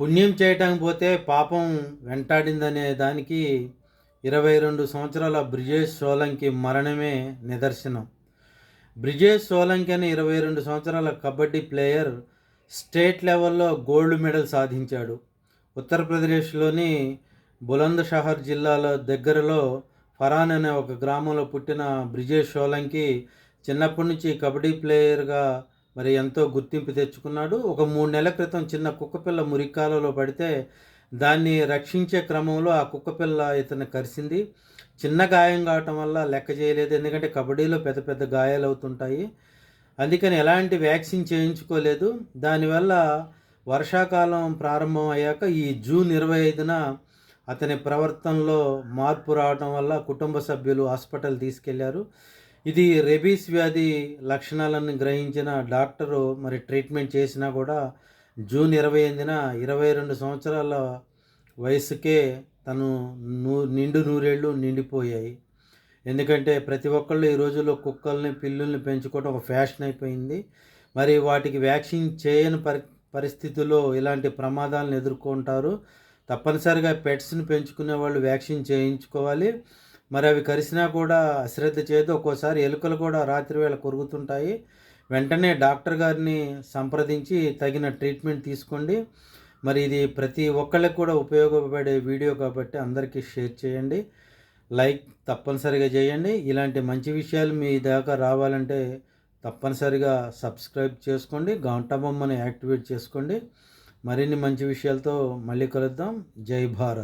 పుణ్యం చేయటానికి పోతే పాపం వెంటాడిందనే దానికి ఇరవై రెండు సంవత్సరాల బ్రిజేష్ సోలంకి మరణమే నిదర్శనం. బ్రిజేష్ సోలంకి అనే ఇరవై రెండు సంవత్సరాల కబడ్డీ ప్లేయర్ స్టేట్ లెవెల్లో గోల్డ్ మెడల్ సాధించాడు. ఉత్తరప్రదేశ్లోని బులంద్షహర్ జిల్లాలో దగ్గరలో ఫరాన్ అనే ఒక గ్రామంలో పుట్టిన బ్రిజేష్ సోలంకి చిన్నప్పటి నుంచి కబడ్డీ ప్లేయర్గా మరి ఎంతో గుర్తింపు తెచ్చుకున్నాడు. ఒక మూడు నెలల క్రితం చిన్న కుక్కపిల్ల మురికాలలో పడితే దాన్ని రక్షించే క్రమంలో ఆ కుక్కపిల్ల ఇతను కరిసింది. చిన్న గాయం కావటం వల్ల లెక్క చేయలేదు. ఎందుకంటే కబడ్డీలో పెద్ద పెద్ద గాయాలు అవుతుంటాయి. అందుకని ఎలాంటి వ్యాక్సిన్ చేయించుకోలేదు. దానివల్ల వర్షాకాలం ప్రారంభం అయ్యాక ఈ జూన్ ఇరవై ఐదున అతని ప్రవర్తనలో మార్పు రావడం వల్ల కుటుంబ సభ్యులు హాస్పిటల్ తీసుకెళ్ళారు. ఇది రెబీస్ వ్యాధి లక్షణాలను గ్రహించిన డాక్టరు మరి ట్రీట్మెంట్ చేసినా కూడా జూన్ ఇరవై ఎనిమిదిన ఇరవై రెండు సంవత్సరాల వయసుకే తను నూ నిండు నూరేళ్ళు నిండిపోయాయి. ఎందుకంటే ప్రతి ఒక్కళ్ళు ఈ రోజుల్లో కుక్కల్ని పిల్లుల్ని పెంచుకోవడం ఒక ఫ్యాషన్ అయిపోయింది. మరి వాటికి వ్యాక్సిన్ చేయని పరి పరిస్థితుల్లో ఇలాంటి ప్రమాదాలను ఎదుర్కొంటారు. తప్పనిసరిగా పెట్స్ని పెంచుకునే వాళ్ళు వ్యాక్సిన్ చేయించుకోవాలి. మరి అవి కరిసినా కూడా అశ్రద్ధ చేయదు. ఒక్కోసారి ఎలుకలు కూడా రాత్రి వేళ కొరుకుతుంటాయి. వెంటనే డాక్టర్ గారిని సంప్రదించి తగిన ట్రీట్మెంట్ తీసుకోండి. మరి ఇది ప్రతి ఒక్కళ్ళకి కూడా ఉపయోగపడే వీడియో కాబట్టి అందరికీ షేర్ చేయండి. లైక్ తప్పనిసరిగా చేయండి. ఇలాంటి మంచి విషయాలు మీ దాకా రావాలంటే తప్పనిసరిగా సబ్స్క్రైబ్ చేసుకోండి. గంట బొమ్మని యాక్టివేట్ చేసుకోండి. మరిన్ని మంచి విషయాలతో మళ్ళీ కలుద్దాం. జై భారత్.